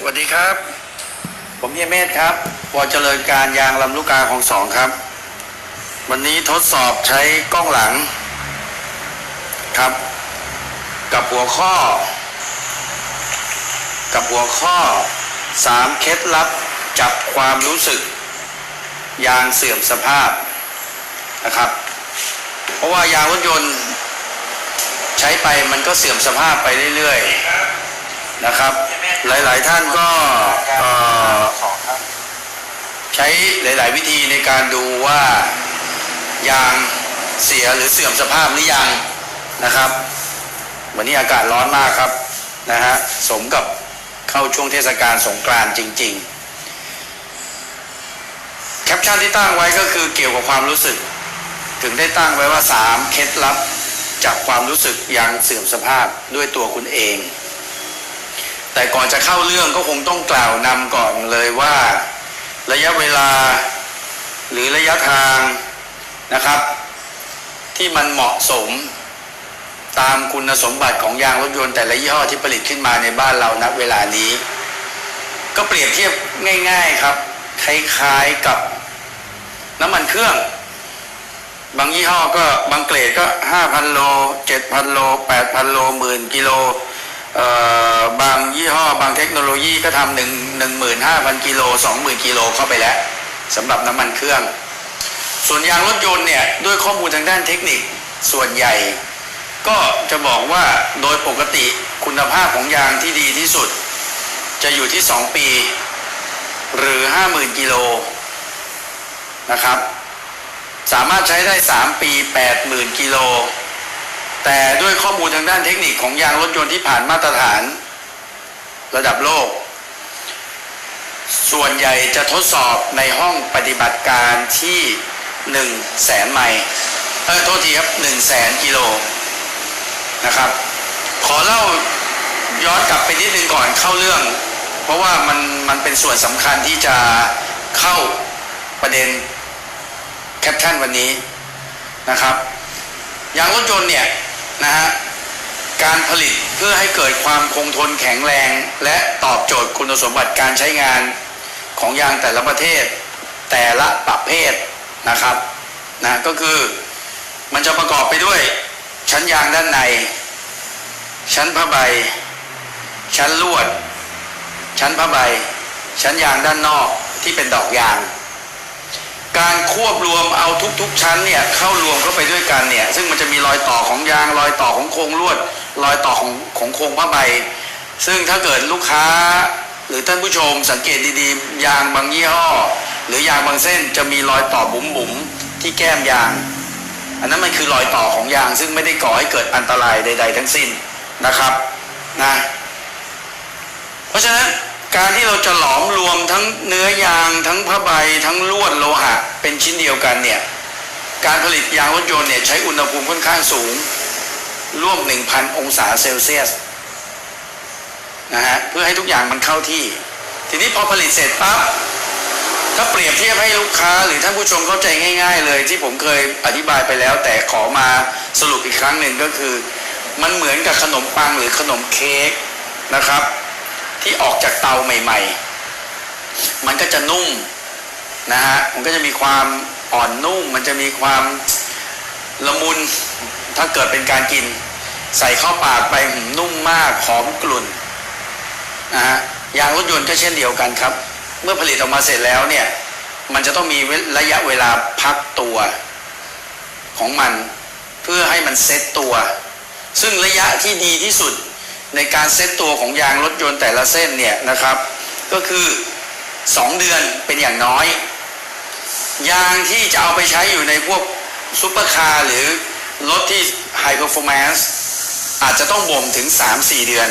สวัสดีครับ ผมเฮียเมธครับวอเจริญการยางลำลูกกาของสองครับ วันนี้ทดสอบใช้กล้องหลังครับ กับหัวข้อ กับหัวข้อสามเคล็ดลับจับความรู้สึก ยางเสื่อมสภาพนะครับ เพราะว่ายางรถยนต์ ใช้ไปมันก็เสื่อมสภาพไปเรื่อยๆ นะครับ หลายๆท่านก็ใช้หลาย ๆ วิธีในการดูว่ายางเสียหรือเสื่อมสภาพหรือยังนะครับ วันนี้อากาศร้อนมากครับนะฮะสมกับเข้าช่วงเทศกาลสงกรานต์จริง ๆ แคปชั่นที่ตั้งไว้ก็คือเกี่ยวกับความรู้สึก ถึงได้ตั้งไว้ว่า 3 เคล็ดลับจากความรู้สึกยางเสื่อมสภาพด้วยตัวคุณเอง แต่ก่อนจะเข้าเรื่องก็คงต้องกล่าวนำก่อนเลยว่า ระยะเวลา หรือระยะทางนะครับ ที่มันเหมาะสมตามคุณสมบัติของยางรถยนต์แต่ละยี่ห้อที่ผลิตขึ้นมาในบ้านเราณเวลานี้ ก็เปรียบเทียบง่าย ๆครับ คล้ายๆกับน้ำมันเครื่อง บางยี่ห้อก็บางเกรดก็ 5,000 โล 7,000 โล 8,000 โลหมื่นกิโล บางยี่ห้อบางเทคโนโลยีก็ทำหนึ่งหนึ่งหมื่นห้าพันกิโลสองหมื่นกิโลเข้าไปแล้วสำหรับน้ำมันเครื่อง ส่วนยางรถยนต์เนี่ยด้วยข้อมูลทางด้านเทคนิคส่วนใหญ่ ก็จะบอกว่าโดยปกติคุณภาพของยางที่ดีที่สุด จะอยู่ที่ 2 ปี หรือ 50,000กิโลนะครับ สามารถใช้ได้ 3 ปี 80,000กิโล แต่ด้วยข้อมูลทางด้านเทคนิคของยางรถยนต์ที่ผ่านมาตรฐาน ระดับโลก ส่วนใหญ่จะทดสอบในห้องปฏิบัติการที่1แสนไมล์เออโทษทีครับ1แสนกิโลนะครับ ขอเล่าย้อนกลับไปนิดนึงก่อนเข้าเรื่อง เพราะว่ามันมันเป็นส่วนสำคัญที่จะเข้าประเด็นแคปชั่นวันนี้นะครับยางรถยนต์เนี่ย นะฮะการผลิตเพื่อให้เกิดความคงทนแข็งแรง และตอบโจทย์คุณสมบัติการใช้งานของยางแต่ละประเทศ แต่ละประเภทนะครับนะก็คือมันจะประกอบไปด้วย ชั้นยางด้านใน ชั้นผ้าใบ ชั้นลวด ชั้นผ้าใบ ชั้นยางด้านนอกที่เป็นดอกยาง การควบรวมเอาทุกๆชั้นเนี่ยเข้ารวมเข้าไปด้วยกันเนี่ยซึ่งมันจะมีรอยต่อของยางรอยต่อของโครงลวด รอยต่อของของโครงผ้าใบ ซึ่งถ้าเกิดลูกค้าหรือท่านผู้ชมสังเกตดีๆ ยางบางยี่ห้อหรือยางบางเส้นจะมีรอยต่อบุ๋มๆที่แก้มยาง อันนั้นมันคือรอยต่อของยาง ซึ่งไม่ได้ก่อให้เกิดอันตรายใด ๆ ทั้งสิ้นนะครับนะเพราะฉะนั้น การที่เราจะหลอมรวมทั้งเนื้อยางทั้งผ้าใบทั้งลวดโลหะ เป็นชิ้นเดียวกันเนี่ยการผลิตยางรถยนต์เนี่ยใช้อุณหภูมิค่อนข้างสูง ร่วม 1,000 องศาเซลเซียสนะฮะเพื่อให้ทุกอย่างมันเข้าที่ ทีนี้พอผลิตเสร็จปั๊บถ้าเปรียบเทียบให้ลูกค้าหรือท่านผู้ชมเข้าใจง่าย ๆ เลยที่ผมเคยอธิบายไปแล้ว แต่ขอมาสรุปอีกครั้งหนึ่งก็คือ มันเหมือนกับขนมปังหรือขนมเค้กนะครับ ที่ออกจากเตาใหม่ ๆ มันก็จะนุ่มนะฮะ มันก็จะมีความอ่อนนุ่ม มันจะมีความละมุน ถ้าเกิดเป็นการกิน ใส่เข้าปากไปหนุ่มมาก หอมกลุ่นนะฮะ ยางรถยนต์ก็เช่นเดียวกันครับ เมื่อผลิตออกมาเสร็จแล้วเนี่ย มันจะต้องมีระยะเวลาพักตัวของมัน เพื่อให้มันเซ็ตตัว ซึ่งระยะที่ดีที่สุด ในการเซ็ตตัวของยางรถยนต์แต่ละเส้นเนี่ยนะครับ ก็คือ 2 เดือนเป็นอย่างน้อย ยางที่จะเอาไปใช้อยู่ในพวกซุปเปอร์คาร์หรือรถที่ไฮเ e อร์ฟอร์แมนซ์อาจจะต้องบ่มถึง 3-4 เดือน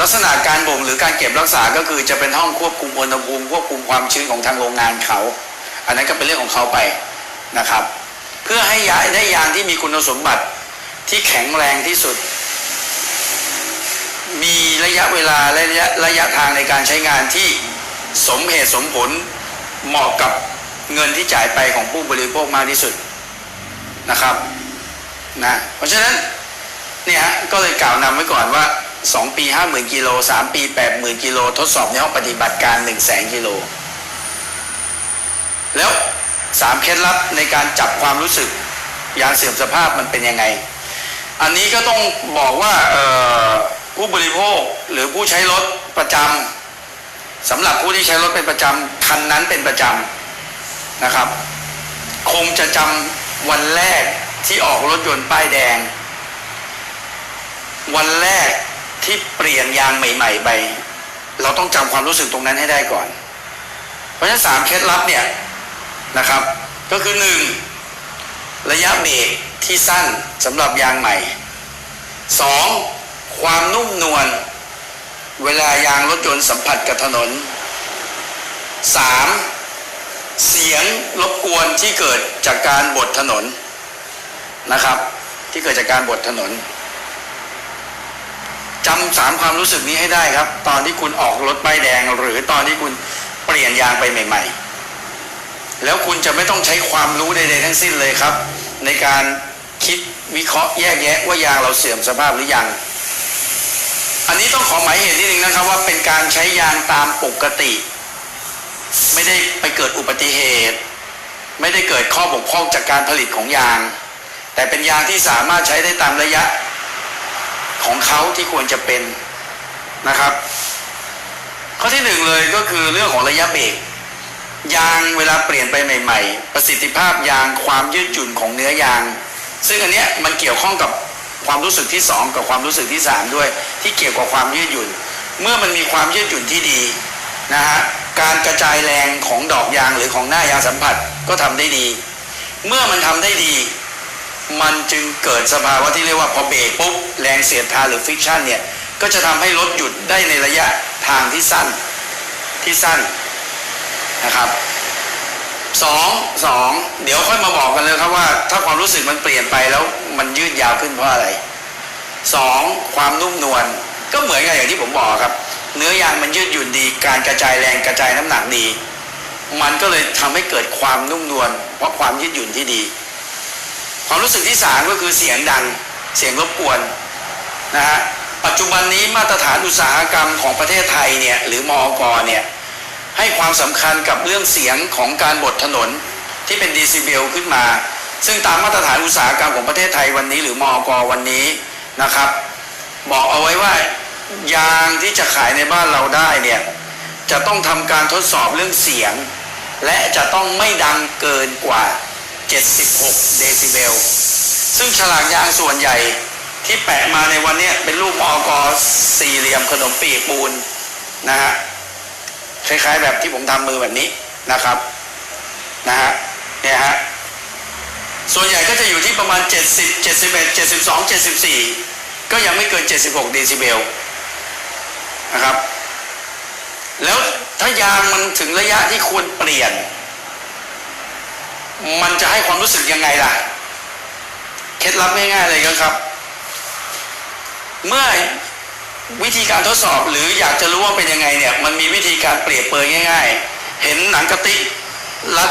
ลักษณะการบ่มหรือการเก็บรักษาก็คือจะเป็นห้องควบคุมอุณหภูมิควบคุมความชื้นของทางโรงงานเขา อันนั้นก็เป็นเรื่องของเขาไปนะครับ เพื่อให้ยาได้ยางที่มีคุณสมบัติที่แข็งแรงที่สุด มีระยะเวลาและระยะระยะทางในการใช้งานที่สมเหตุสมผลเหมาะกับเงินที่จ่ายไปของผู้บริโภคมากที่สุดนะครับนะเพราะฉะนั้นเนี่ยฮะก็เลยกล่าวนำไว้ก่อนว่า 2 ปี 50,000กิโล3 ปี 80,000กิโลทดสอบในห้องปฏิบัติการ 1 0 0 0 0แสนกิโล แล้วสามเคล็ดลับในการจับความรู้สึกยางเสื่อมสภาพมันเป็นยังไง อันนี้ก็ต้องบอกว่าเออ ผู้บริโภคหรือผู้ใช้รถประจำสำหรับผู้ที่ใช้รถเป็นประจำคันนั้นเป็นประจำนะครับ คงจะจำวันแรกที่ออกรถยนต์ป้ายแดง วันแรกที่เปลี่ยนยางใหม่ๆไปเราต้องจำความรู้สึกตรงนั้นให้ได้ก่อน เพราะฉะนั้นสามเคล็ดลับเนี่ยนะครับ ก็คือหนึ่งระยะเบรกที่สั้นสำหรับยางใหม่สอง ความนุ่มนวลเวลายางรถยนต์สัมผัสกับถนนสามเสียงรบกวนที่เกิดจากการบดถนนนะครับ ที่เกิดจากการบดถนนจำสามความรู้สึกนี้ให้ได้ครับ ตอนที่คุณออกรถป้ายแดง หรือตอนที่คุณเปลี่ยนยางไปใหม่ ๆ แล้วคุณจะไม่ต้องใช้ความรู้ใดๆทั้งสิ้นเลยครับ ในการคิดวิเคราะห์แยกแยะว่ายางเราเสื่อมสภาพหรือยัง อันนี้ต้องขอหมายเหตุนิดนึงนะครับว่าเป็นการใช้ยางตามปกติ ไม่ได้ไปเกิดอุบัติเหตุ ไม่ได้เกิดข้อบกพร่องจากการผลิตของยาง แต่เป็นยางที่สามารถใช้ได้ตามระยะของเขาที่ควรจะเป็นนะครับ ข้อที่หนึ่งเลยก็คือเรื่องของระยะเบรกยางเวลาเปลี่ยนไปใหม่ ๆ ประสิทธิภาพยางความยืดหยุ่นของเนื้อยาง ซึ่งอันเนี้ยมันเกี่ยวข้องกับ ความรู้สึกที่สองกับความรู้สึกที่สามด้วย ที่เกี่ยวกับความยืดหยุ่น เมื่อมันมีความยืดหยุ่นที่ดีนะฮะการกระจายแรงของดอกยางหรือของหน้ายางสัมผัสก็ทำได้ดี เมื่อมันทำได้ดี มันจึงเกิดสภาวะที่เรียกว่าพอเบรกปุ๊บแรงเสียดทานหรือฟิกชันเนี่ยก็จะทำให้รถหยุดได้ในระยะทางที่สั้นที่สั้นนะครับสองสองเดี๋ยวค่อยมาบอกกันเลยครับว่า ถ้าความรู้สึกมันเปลี่ยนไปแล้ว มันยืดยาวขึ้นเพราะอะไรสองความนุ่มนวลก็เหมือนกันอย่างที่ผมบอกครับ เนื้อยางมันยืดหยุ่นดี การกระจายแรงกระจายน้ำหนักดี มันก็เลยทำให้เกิดความนุ่มนวลเพราะความยืดหยุ่นที่ดี ความรู้สึกที่สามก็คือเสียงดังเสียงรบกวนนะฮะปัจจุบันนี้มาตรฐานอุตสาหกรรมของประเทศไทยเนี่ยหรือมอกเนี่ยให้ความสำคัญกับเรื่องเสียงของการบดถนนที่เป็นดีซิเบลขึ้นมา ซึ่งตามมาตรฐานอุตสาหกรรมของประเทศไทยวันนี้หรือมอกวันนี้นะครับ บอกเอาไว้ว่ายางที่จะขายในบ้านเราได้เนี่ยจะต้องทำการทดสอบเรื่องเสียง และจะต้องไม่ดังเกินกว่า 76 เดซิเบล ซึ่งฉลากยางส่วนใหญ่ที่แปะมาในวันนี้เป็นรูปมอกสี่เหลี่ยมขนมปีกปูนนะฮะคล้ายๆแบบที่ผมทำมือแบบนี้นะครับนะฮะเนี่ยฮะ ส่วนใหญ่ก็จะอยู่ที่ประมาณ 70 71 72 74 ก็ยังไม่เกิน 76 เดซิเบลนะครับ แล้วถ้ายางมันถึงระยะที่ควรเปลี่ยน มันจะให้ความรู้สึกยังไงล่ะ เคล็ดลับง่ายๆเลยครับ เมื่อวิธีการทดสอบหรืออยากจะรู้ว่าเป็นยังไงเนี่ย มันมีวิธีการเปรียบเปรยง่าย ๆ เห็นหนังกระติกรัด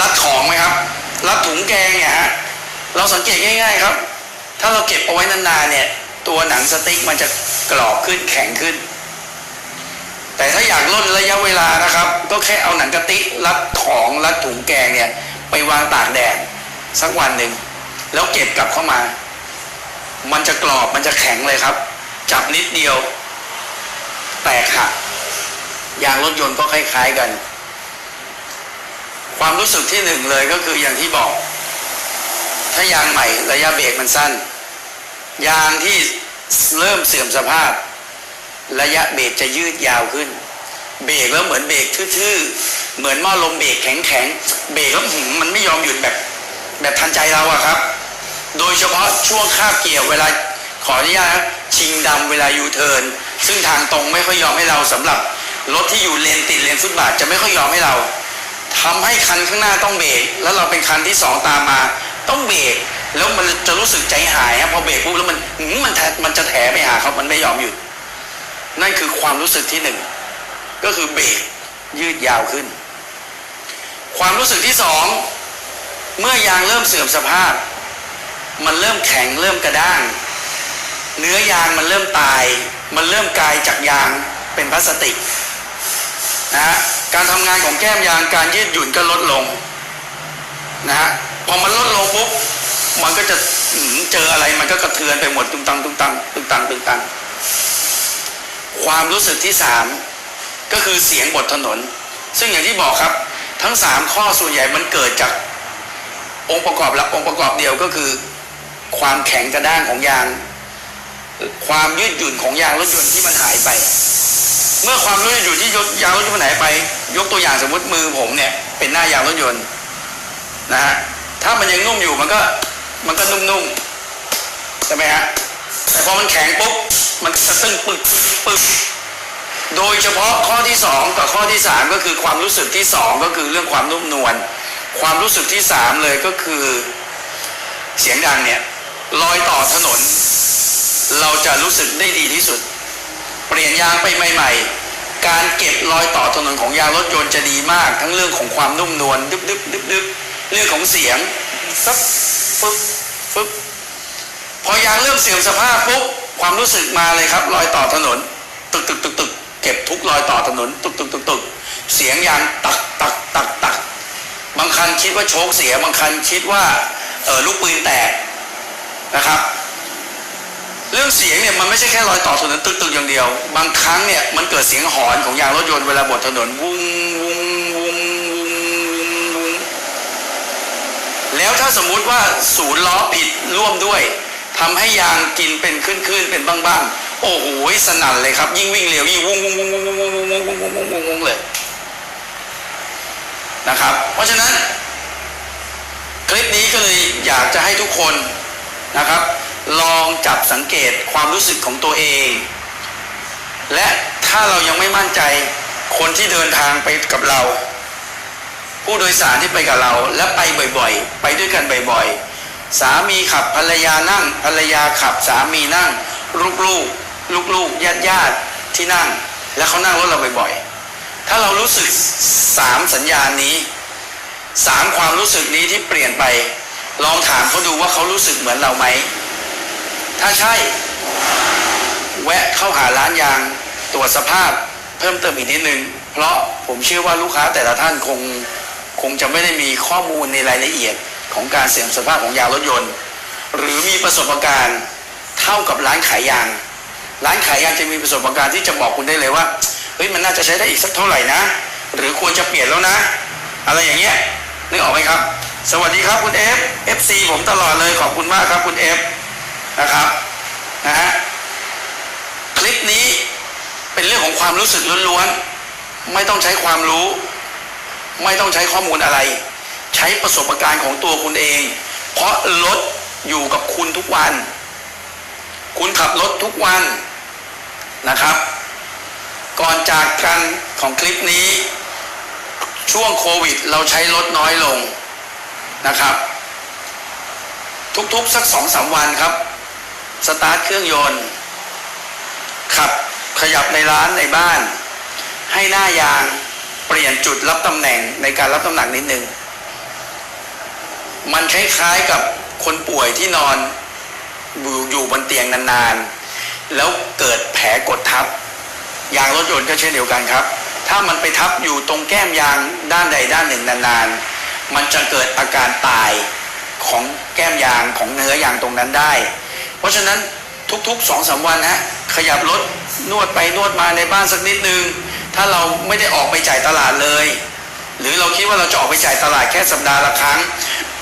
รัดของไหมครับ รัดถุงแกงเนี่ยฮะเราสังเกตง่าย ๆ ครับ ถ้าเราเก็บเอาไว้นานๆเนี่ย ตัวหนังสติ๊กมันจะกรอบขึ้นแข็งขึ้น แต่ถ้าอยากลดระยะเวลานะครับ ก็แค่เอาหนังกระติกรัดของรัดถุงแกงเนี่ย ไปวางตากแดดสักวันหนึ่งแล้วเก็บกลับเข้ามา มันจะกรอบมันจะแข็งเลยครับ จับนิดเดียว แตกหักยางรถยนต์ก็คล้าย ๆกัน ความรู้สึกที่หนึ่งเลยก็คืออย่างที่บอก ถ้ายางใหม่ระยะเบรกมันสั้น ยางที่เริ่มเสื่อมสภาพ ระยะเบรกจะยืดยาวขึ้น เบรกแล้วเหมือนเบรกทื่อๆเหมือนหม้อลมเบรกแข็งๆเบรกแล้วหืมมันไม่ยอมหยุดแบบแบบทันใจเราอะครับ โดยเฉพาะช่วงคาบเกี่ยวเวลาขออนุญาตชิงดำเวลายูเทิร์นซึ่งทางตรงไม่ค่อยยอมให้เราสำหรับรถที่อยู่เลนติดเลนฟุตบาทจะไม่ค่อยยอมให้เรา ทำให้คันข้างหน้าต้องเบรกแล้วเราเป็นคันที่สองตามมา ต้องเบรกแล้วมันจะรู้สึกใจหายครับพอเบรกปุ๊บแล้วมันหืมมันแทมันจะแถไปหาเขามันไม่ยอมหยุด นั่นคือความรู้สึกที่หนึ่งก็คือเบรกยืดยาวขึ้น ความรู้สึกที่สองเมื่อยางเริ่มเสื่อมสภาพ มันเริ่มแข็งเริ่มกระด้าง เนื้อยางมันเริ่มตาย มันเริ่มกลายจากยางเป็นพลาสติกนะฮะ การทำงานของแก้มยางการยืดหยุ่นก็ลดลงนะฮะพอมันลดลงปุ๊บมันก็จะเจออะไรมันก็กระเทือนไปหมดตุ้งตังตุ้งตังตุ้งตังตุ้งตังความรู้สึกที่สามก็คือเสียงบทถนน ซึ่งอย่างที่บอกครับ ทั้งสามข้อส่วนใหญ่มันเกิดจากองค์ประกอบหลักองค์ประกอบเดียวก็คือ ความแข็งกระด้างของยาง ความยืดหยุ่นของยางรถยนต์ที่มันหายไป เมื่อความยืดหยุ่นที่ยางรถยนต์มันหายไป ยกตัวอย่างสมมติมือผมเนี่ย เป็นหน้ายางรถยนต์นะฮะถ้ามันยังนุ่มอยู่มันก็มันก็นุ่มๆใช่ไหมฮะแต่พอมันแข็งปุ๊บมันจะตึงปึกปึกโดยเฉพาะข้อที่สองกับข้อที่สามก็คือความรู้สึกที่สองก็คือเรื่องความนุ่มนวลความรู้สึกที่สามเลยก็คือ เสียงดังเนี่ยรอยต่อถนน เราจะรู้สึกได้ดีที่สุด เปลี่ยนยางไปใหม่ ๆ การเก็บรอยต่อถนนของยางรถยนต์จะดีมาก ทั้งเรื่องของความนุ่มนวลดึบดึบดึบดึบเรื่องของเสียงฟึบฟึบฟึบพอยางเริ่มเสื่อมสภาพปุ๊บความรู้สึกมาเลยครับ รอยต่อถนน ตึกตึกตึกตึกเก็บทุกรอยต่อถนน ตึกตึกตึกตึกเสียงยางตักตักตักตักบางคันคิดว่าโชคเสีย บางคันคิดว่าเออลูกปืนแตกนะครับ เรื่องเสียงเนี่ยมันไม่ใช่แค่รอยต่อถนนตึกตึกอย่างเดียว บางครั้งเนี่ยมันเกิดเสียงหอนของยางรถยนต์เวลาบดถนนวุ้งวุ้งวุ้งวุ้งวุ้งวุ้งแล้วถ้าสมมุติว่าศูนย์ล้อผิดร่วมด้วยทำให้ยางกินเป็นขึ้นๆเป็นบ้างๆโอ้โหสนั่นเลยครับ ยิ่งวิ่งเร็วยิ่งวุ้งวุ้งวุ้งวุ้งวุ้งวุ้งวุ้งวุ้งวุ้งวุ้งวุ้งวุ้งเลยนะครับ เพราะฉะนั้น คลิปนี้ก็เลยอยากจะให้ทุกคนนะครับ ลองจับสังเกตความรู้สึกของตัวเอง และถ้าเรายังไม่มั่นใจคนที่เดินทางไปกับเรา ผู้โดยสารที่ไปกับเราและไปบ่อยๆ ไปด้วยกันบ่อยๆ สามีขับภรรยานั่ง ภรรยาขับสามีนั่ง ลูกๆ ลูกๆญาติญาติๆที่นั่ง และเขานั่งรถเราบ่อยๆ ถ้าเรารู้สึกสามสัญญาณนี้สามความรู้สึกนี้ที่เปลี่ยนไป ลองถามเขาดูว่าเขารู้สึกเหมือนเราไหม ถ้าใช่ แวะเข้าหาร้านยางตรวจสภาพเพิ่มเติมอีกนิดนึง เพราะผมเชื่อว่าลูกค้าแต่ละท่านคงคงจะไม่ได้มีข้อมูลในรายละเอียดของการเสื่อมสภาพของยางรถยนต์ หรือมีประสบการณ์เท่ากับร้านขายยาง ร้านขายยางจะมีประสบการณ์ที่จะบอกคุณได้เลยว่าเฮ้ยมันน่าจะใช้ได้อีกสักเท่าไหร่นะ หรือควรจะเปลี่ยนแล้วนะ อะไรอย่างเงี้ยนึกออกไหมครับ สวัสดีครับคุณเอฟเอฟซีผมตลอดเลยขอบคุณมากครับคุณเอฟ นะครับนะฮะคลิปนี้เป็นเรื่องของความรู้สึกล้วนๆไม่ต้องใช้ความรู้ ไม่ต้องใช้ข้อมูลอะไร ใช้ประสบการณ์ของตัวคุณเอง เพราะรถอยู่กับคุณทุกวัน คุณขับรถทุกวันนะครับ ก่อนจากกันของคลิปนี้ ช่วงโควิด เราใช้รถน้อยลงนะครับ ทุกๆสักสองสามวันครับ สตาร์ทเครื่องยนต์ ขับขยับในร้านในบ้าน ให้หน้ายางเปลี่ยนจุดรับตำแหน่งในการรับน้ำหนักนิดนึง มันคล้ายๆกับคนป่วยที่นอนอยอยู่บนเตียงนานๆ แล้วเกิดแผลกดทับ ยางรถยนต์ก็เช่นเดียวกันครับ ถ้ามันไปทับอยู่ตรงแก้มยางด้านใดด้านหนึ่งนานๆ มันจะเกิดอาการตายของแก้มยางของเนื้อยางตรงนั้นได้ เพราะฉะนั้นทุกๆสองสามวันฮะขยับรถนวดไปนวดมาในบ้านสักนิดนึง ถ้าเราไม่ได้ออกไปจ่ายตลาดเลย หรือเราคิดว่าเราจะออกไปจ่ายตลาดแค่สัปดาห์ละครั้ง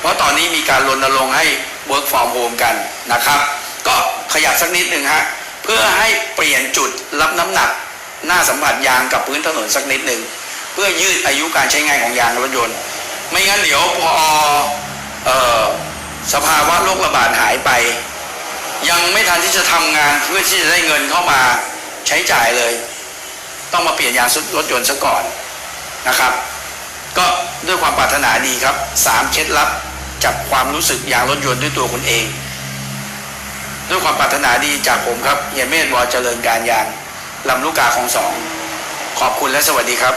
เพราะตอนนี้มีการรณรงค์ให้ work from home กันนะครับ ก็ขยับสักนิดหนึ่งฮะเพื่อให้เปลี่ยนจุดรับน้ำหนัก หน้าสัมผัสยางกับพื้นถนนสักนิดหนึ่งเพื่อยืดอายุการใช้งานของยางรถยนต์ ไม่งั้นเดี๋ยวพอออสภาวะโรคระบาดหายไป ยังไม่ทันที่จะทำงานเพื่อที่จะได้เงินเข้ามาใช้จ่ายเลย ต้องมาเปลี่ยนยางรถยนต์ซะก่อนนะครับ ก็ด้วยความปรารถนาดีครับสามเคล็ดลับจับความรู้สึกยางรถยนต์ด้วยตัวคุณเอง ด้วยความปรารถนาดีจากผมครับเฮียเมธวอเจริญการยางลำลูกกาของสองขอบคุณและสวัสดีครับ